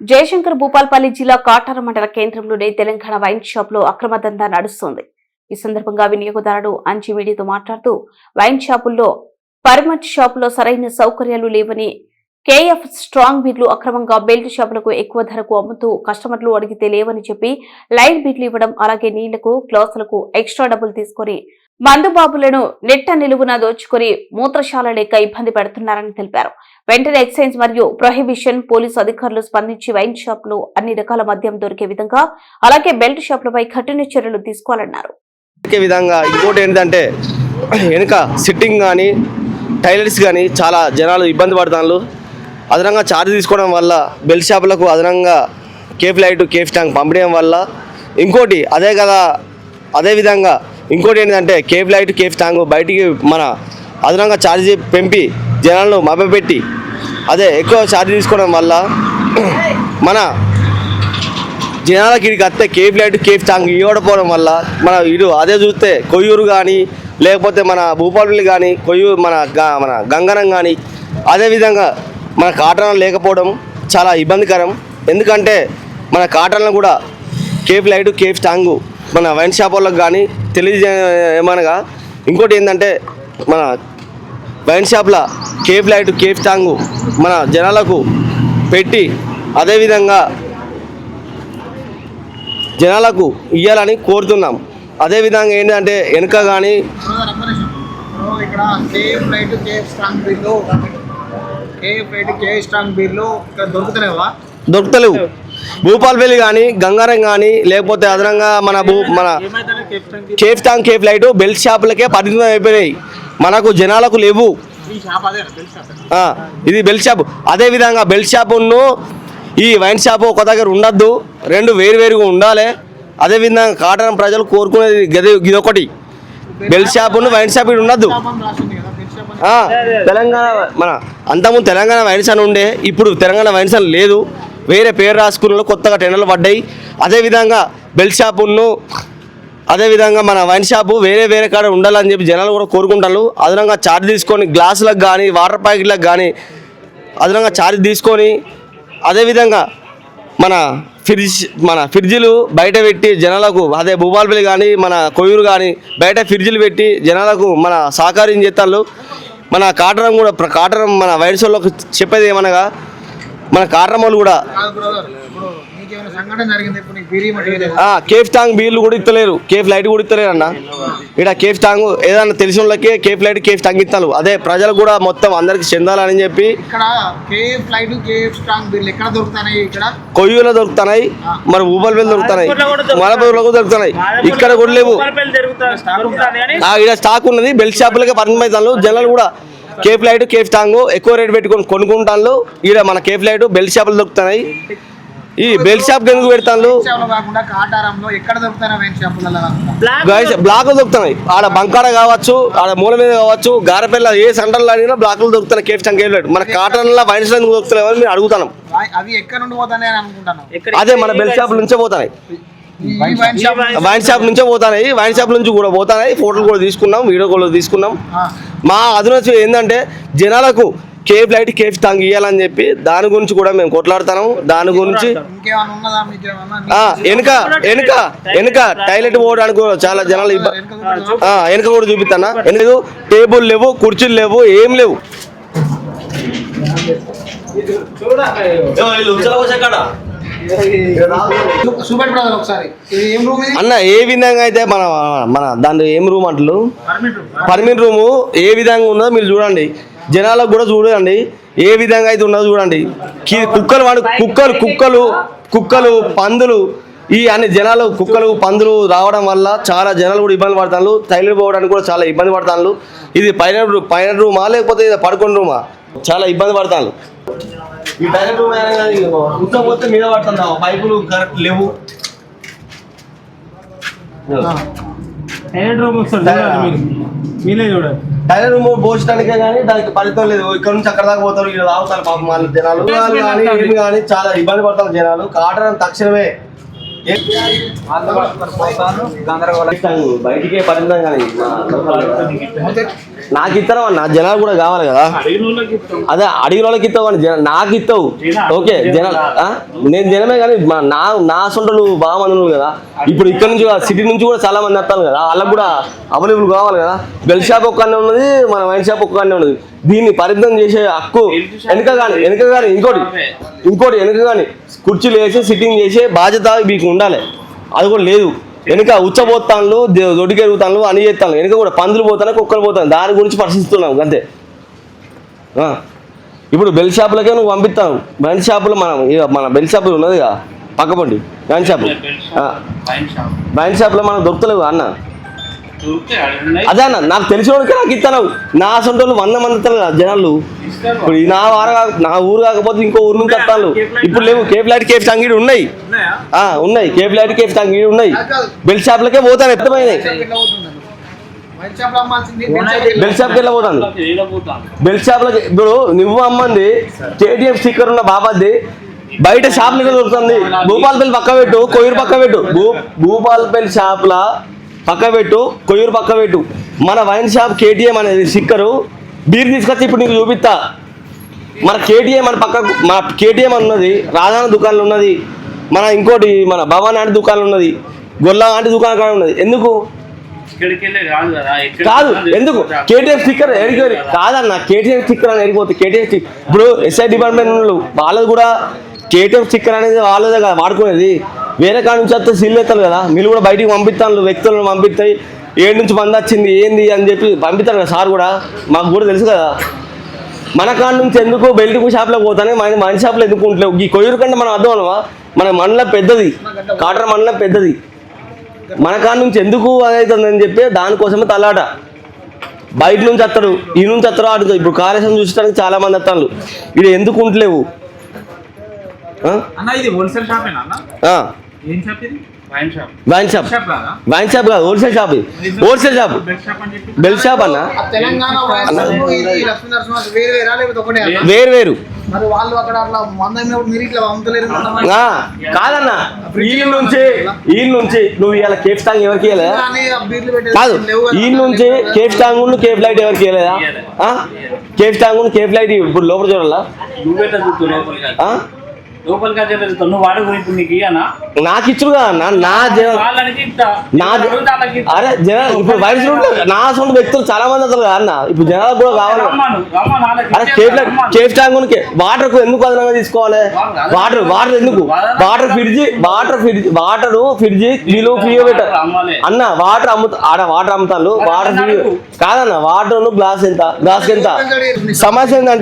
జయశంకర్ భూపాల్పల్లి జిల్లా కాటార మండల కేంద్రంలోని తెలంగాణ వైన్ షాప్లో అక్రమ దందా నడుస్తోంది. ఈ సందర్భంగా వినియోగదారుడు అంచి మీడియాతో మాట్లాడుతూ వైన్ షాపుల్లో పర్మట్ షాపులో సరైన సౌకర్యాలు లేవని కేఎఫ్ స్ట్రాంగ్ బీర్లు అక్రమంగా బెల్ట్ షాపులకు ఎక్కువ ధరకు అమ్ముతూ కస్టమర్లు అడిగితే లేవని చెప్పి లైన్ బీట్లు ఇవ్వడం అలాగే నీళ్ళకు గ్లాసులకు ఎక్స్ట్రా డబ్బులు తీసుకొని మందుబాబులను నెట్ట నిలువున దోచుకొని మూత్రశాల లేక ఇబ్బంది పెడుతున్నారని తెలిపారు. వెంటనే ఎక్సైజ్ మరియు ప్రొహిబిషన్ పోలీసు అధికారులు స్పందించి వైన్ షాప్ అన్ని రకాల మద్యం దొరికే విధంగా అలాగే బెల్ట్ షాపులపై కఠిన చర్యలు తీసుకోవాలన్నారు. విధంగా ఇంకోటి ఏంటంటే వెనుక సిట్టింగ్ కానీ టైలర్స్ కానీ చాలా జనాలు ఇబ్బంది పడుతున్నారు అదనంగా ఛార్జ్ తీసుకోవడం వల్ల బెల్ట్ షాపులకు అదనంగా కేఫ్ లైట్ కేఫ్ ట్యాంక్ పంపించడం వల్ల ఇంకోటి అదే కదా అదే విధంగా ఇంకోటి ఏంటంటే కేఫ్ లైట్ కేఫ్ ట్యాంక్ బయటికి మన అదనంగా ఛార్జ్ పెంపి జనాలను మభ్యపెట్టి అదే ఎక్కువ ఛార్జ్ తీసుకోవడం వల్ల మన జనాలకి ఇక్కడికి వస్తే కేఫ్ లైట్ కేఫ్ ట్యాంక్ ఇవ్వకపోవడం వల్ల మన ఇటు అదే చూస్తే కొయ్యూరు కానీ లేకపోతే మన భూపాలపల్లి కానీ కొయ్యి మన గ- మన గంగనం కానీ అదేవిధంగా మన కాటన్ లేకపోవడం చాలా ఇబ్బందికరం. ఎందుకంటే మన కాటన్లు కూడా కేఫ్ లైట్ కేఫ్ ట్యాంగ్ మన వైన్ షాప్ వాళ్ళకి కానీ తెలియజేయమనగా ఇంకోటి ఏంటంటే మన వైన్ షాప్లో కేఫ్ లైట్ కేఫ్ ట్యాంగు మన జనాలకు పెట్టి అదేవిధంగా జనాలకు ఇవ్వాలని కోరుతున్నాం. అదేవిధంగా ఏంటంటే వెనుక కానీ ఇక్కడ కేఎఫ్ లైట్ కేఎఫ్ స్ట్రాంగ్ బీర్లు కేఎఫ్ లైట్ కేఎఫ్ స్ట్రాంగ్ బీర్లు ఇక్కడ దొరుకుతలేవా? దొరుకుతలేవు. భూపాలపల్లి కానీ గంగారం కానీ లేకపోతే అదనంగా మన భూ మన cafe Tang cafe light belt షాపులకే పరిమితం అయిపోయినాయి. మనకు జనాలకు లేవు. అదే ఇది బెల్ట్ షాప్ అదేవిధంగా బెల్ట్ షాపును ఈ వైన్ షాపు ఒక దగ్గర ఉండద్దు. రెండు వేరు వేరుగా ఉండాలి. అదేవిధంగా కాటన్ ప్రజలు కోరుకునేది గది ఇదొకటి. బెల్ట్ షాపును వైన్ షాప్ ఇక్కడ ఉండద్దు. తెలంగాణ మన అంతకుముందు తెలంగాణ వైన్స్ అని ఉండే ఇప్పుడు తెలంగాణ వైన్స్ అని లేదు. వేరే పేరు రాసుకున్న కొత్తగా టెండర్లు పడ్డాయి. అదేవిధంగా బెల్ట్ షాపును అదేవిధంగా మన వైన్ షాపు వేరే వేరే కాడ ఉండాలని చెప్పి జనాలు కూడా కోరుకుంటారు. అదనంగా ఛార్జ్ తీసుకొని గ్లాసులకు కానీ వాటర్ ప్యాకెట్లకు కానీ అదనంగా ఛార్జ్ తీసుకొని అదేవిధంగా మన ఫ్రిడ్జ్ మన ఫ్రిడ్జ్లు బయట పెట్టి జనాలకు అదే భూపాలపల్లి కానీ మన కొయ్యూరు కానీ బయట ఫ్రిడ్జ్లు పెట్టి జనాలకు మన సహకారం చేస్తారు మన కాటరం కూడా కాటరం మన వైరస్లోకి చెప్పేది ఏమనగా మన కాటరం వాళ్ళు కూడా కేఫ్ టాంగ్ బీర్లు కూడా ఇస్తలేరు. కేఫ్ లైట్ కూడా ఇస్తలేరు అన్న ఇక్కడ కేఫ్ టాంగ్ ఏదన్నా తెలిసిన వాళ్ళకి కేఫ్ లైట్ కేఫ్ టాంగ్ ఇస్తారు అదే ప్రజలు కూడా మొత్తం అందరికి చెందాలని చెప్పి ఇక్కడ కేఎఫ్ లైట్ కేఎఫ్ స్ట్రాంగ్ బీర్లు ఎక్కడ దొరుకుతున్నాయి ఇక్కడ? కొయ్యూలో దొరుకుతున్నాయి మరి ఊబల్పల్లి దొరుకుతున్నాయి మలపూర్లో కూడా దొరుకుతున్నాయి. ఇక్కడ కూడా లేవు. ఆ, ఇక్కడ స్టాక్ ఉన్నది. బెల్ట్ షాపులకే పరిమితం అవుతాను జనాలు కూడా కేఫ్ లైట్ కేఫ్ టాంగ్ ఎక్కువ రేట్ పెట్టుకొని కొనుక్కుంటాను ఈడ మన కేఫ్ లైట్ బెల్ట్ షాపులు దొరుకుతున్నాయి. ఈ బెల్ట్ షాప్ ఎందుకు పెడతాను బ్లాక్లు దొరుకుతున్నాయి. ఆడ బంకాడ కావచ్చు ఆడ మూల మీద కావచ్చు గారపల్లి ఏ సెంటర్లో అడిగినా బ్లాక్లు దొరుకుతున్నాయి. కేఫ్ లైట్ మన కాటన్లో వైన్స్ ఎందుకు దొరుకుతలేవు అని మేము అడుగుతాం వా- అవి ఎక్కడ నుండి పోతాయి అని అనుకుంటాను. అదే మన బెల్ట్ షాప్ నుంచే పోతున్నాయి ఈ వైన్ షాప్ వైన్ షాప్ నుంచే పోతున్నాయి వైన్ షాప్ నుంచి కూడా పోతున్నాయి ఫోటోలు కూడా తీసుకున్నాం వీడియో కూడా తీసుకున్నాం. మా అదనొచ్చి ఏంటంటే జనాలకు కేఫ్ లైట్ కేఫ్ టాంగ్ ఇవ్వాలని చెప్పి దాని గురించి కూడా మేము కొట్లాడుతున్నాం. దాని గురించి వెనుక వెనుక వెనుక టైలెట్ పోవడానికి కూడా చాలా జనాలు వెనుక కూడా చూపిస్తానా ఎందుకు? టేబుల్ లేవు కుర్చీలు లేవు ఏం లేవు. చూపెట్టు బ్రదర్ ఒకసారి. ఇది ఏం రూమ్ ఇది? అన్న ఏ విధంగా అయితే మన మన దాని ఏం రూమ్ అంటారు పర్మిట్ రూమ్ పర్మిట్ రూము ఏ విధంగా ఉన్నదో మీరు చూడండి. జనాలకు కూడా చూడండి ఏ విధంగా అయితే ఉన్నదో చూడండి. కుక్కలు వాడు కుక్కలు కుక్కలు కుక్కలు పందులు ఈ అన్ని జనాలు కుక్కలు పందులు రావడం వల్ల చాలా జనాలు కూడా ఇబ్బంది పడతారు టైలర్ పోవడానికి కూడా చాలా ఇబ్బంది పడతారు ఇది పైన పైన రూమా లేకపోతే ఇది పడుకుని రూమా? చాలా ఇబ్బంది పడతారు ఈ టైలర్ రూమ్ కూర్చోపోతే మీద పడుతుంది? పైపులు కరెక్ట్ లేవు. టైలెట్ రూమ్ ఒకసారి చూడండి మీరు మీరే చూడండి టైలర్ రూమ్ పోసడానికే కానీ దానికి ఫలితం లేదు. ఇక్కడ నుంచి అక్కడ దాకా పోతారు ఇక్కడ రావుతారు పాపం వాళ్ళ జనాలు. జనాలు కానీ ఏమి కానీ చాలా ఇబ్బంది పడతారు జనాలు. కాటన్ తక్షణమే. బయటికే పరిమితం కానీ నాకు ఇస్తాను అన్న జనాలు కూడా కావాలి కదా. అదే అడిగిన వాళ్ళకి ఇస్తావు కానీ జన నాకు ఇస్తావు ఓకే జన ఆ? నేను జనమే కానీ మా- నా నా సొంటలు బాగా మంది కదా. ఇప్పుడు ఇక్కడ నుంచి సిటీ నుంచి కూడా చాలా మంది వస్తారు కదా వాళ్ళకి కూడా అవైలబుల్ కావాలి కదా. బెల్ షాప్ ఒక్కనే ఉన్నది మన వైన్ షాప్ ఒక్కనే ఉన్నది. దీన్ని పరిధం చేసే హక్కు వెనుక కానీ వెనుక కానీ ఇంకోటి ఇంకోటి వెనుక కానీ కుర్చీలు వేసి సిట్టింగ్ చేసే బాధ్యత మీకు ఉండాలి. అది కూడా లేదు. వెనుక ఉచ్చబోతాన్లు దొడ్డికెరుగుతాన్లు అని చేస్తాను వెనుక కూడా పందులు పోతాను కుక్కలు పోతాను దాని గురించి పరిశీలిస్తున్నాం అంతే. ఇప్పుడు బెల్ షాపులకే నువ్వు పంపిస్తావు. బెల్ షాపులో మనం ఇక మన బెల్ షాపులు ఉన్నది కదా. పక్కపండి వైన్ షాపు ఆ, వైన్ షాప్లో మనకు దొరుకుతలేవు అన్న. అదే అన్న నాకు తెలిసిన వాడికి నాకు ఇస్తాను నా సొంత వాళ్ళు వంద మంది ఇస్తారు జనాలు. ఇప్పుడు ఈ నా వార నా ఊరు కాకపోతే ఇంకో ఊరు నుంచి వస్తాను ఇప్పుడు లేవు కేఫ్ లైట్ కేఫ్ అంగిడి ఉన్నాయి. ఆ, ఉన్నాయి. కేఫ్ లైట్ కేఫ్ అంగిడి ఉన్నాయి. బెల్ షాప్లకే పోతాను ఎత్తమైనాయి బెల్ షాప్కి వెళ్ళి పోతాను బెల్ షాప్లకి ఇప్పుడు నువ్వు అమ్మంది కేటీఎం స్టిక్కర్ ఉన్న బాబాది బయట షాప్ మీద దొరుకుతుంది. భూపాలపల్లి పక్క పెట్టు కొయ్యూరు పక్క పెట్టు. భూ భూపాలపల్లి షాప్ల పక్క పెట్టు కొయ్యూరు పక్క పెట్టు. మన వైన్ షాప్ కేటీఎం అనేది స్టిక్కరు బీర్ తీసుకొచ్చి ఇప్పుడు నీకు చూపిస్తా. మన కేటీఎం మన పక్క మన కేటీఎం అని ఉన్నది రాధాన దుకాణం ఉన్నది. మన ఇంకోటి మన భవాన్ ఆంటి దుకాణం ఉన్నది. గొల్ల ఆంటి దుకాణం కూడా ఉన్నది. ఎందుకు? కాదు ఎందుకు? కేటీఎం స్టిక్కర్ ఎడికి కాదన్న కేటీఎం స్టిక్కర్ అని ఎడిపోతుంది కేటీఎం ఇప్పుడు ఎస్ఐ డిపార్ట్మెంట్ వాళ్ళు వాళ్ళది కూడా కేటీఎం స్టిక్కర్ అనేది వాళ్ళదే కదా వాడుకునేది. వేరే కాడ నుంచి వస్తే సీల్ ఎత్తారు కదా. మీరు కూడా బయటికి పంపిస్తాను వ్యక్తులను పంపిస్తాయి. ఏడు నుంచి మంది వచ్చింది ఏంది అని చెప్పి పంపిస్తారు కదా సార్ కూడా. మాకు కూడా తెలుసు కదా. మన కాడ నుంచి ఎందుకు బెల్ట్ షాప్లో పోతానే? మన మన షాప్లో ఎందుకు ఉంటలేవు ఈ కొయ్యూరు కంటే మనం అర్థం అనవా మన మండలం పెద్దది. కాటర్ మండలం పెద్దది. మన కాడ నుంచి ఎందుకు అదవుతుందని చెప్పి దానికోసమే తలాట. బయట నుంచి వస్తారు ఈ నుంచి వస్తారు అటు ఇప్పుడు కాళేశ్వరం చూసడానికి చాలామంది వస్తారు ఇది ఎందుకు ఉంటలేవు ఆ? అన్న ఇది హోల్సేల్ షాపేనా అన్న ఆ. ఏం షాప్ ఇది వైన్ షాప్ వైన్ షాప్ కాదు హోల్సేల్ షాప్ ఇది. హోల్సేల్ షాప్ బెల్ షాప్ అన్న. వేరు వేరా కాదన్న. ఈ నుంచి ఈ నుంచి నువ్వు ఇలా కేఫ్ స్టాంగ్ ఎవరికి కాదు. ఈ నుంచి కేఫ్ స్టాంగ్ కేఫ్ లైట్ ఎవరికి? కేఫ్ స్టాంగ్ కేఫ్ లైట్ ఇప్పుడు లోపల చూడాలా? వచ్చే చూస్తావు నువ్వు నీకు ఇయ్యనా? నాకు ఇచ్చుడుగా నా నా జన నా. అరే జన ఇప్పుడు వైరస్ నా సొంత వ్యక్తులు చాలా మంది కదా అన్న. ఇప్పుడు జనాలకు కూడా కావాలి. అరే కేఫ్. కేఫ్ ఉన్న వాటర్ ఎందుకు అదనంగా తీసుకోవాలి? వాటర్ వాటర్ ఎందుకు? Water fridge water fridge water fridge నీళ్ళు ఫ్రీగా పెట్టారు. అన్న వాటర్ అమ్ముతా ఆడ వాటర్ అమ్ముతాను వాటర్ ఫ్రీ కాదన్న వాటర్ గ్లాస్ ఎంత? గ్లాస్ ఎంత? సమస్య ఏంటంటే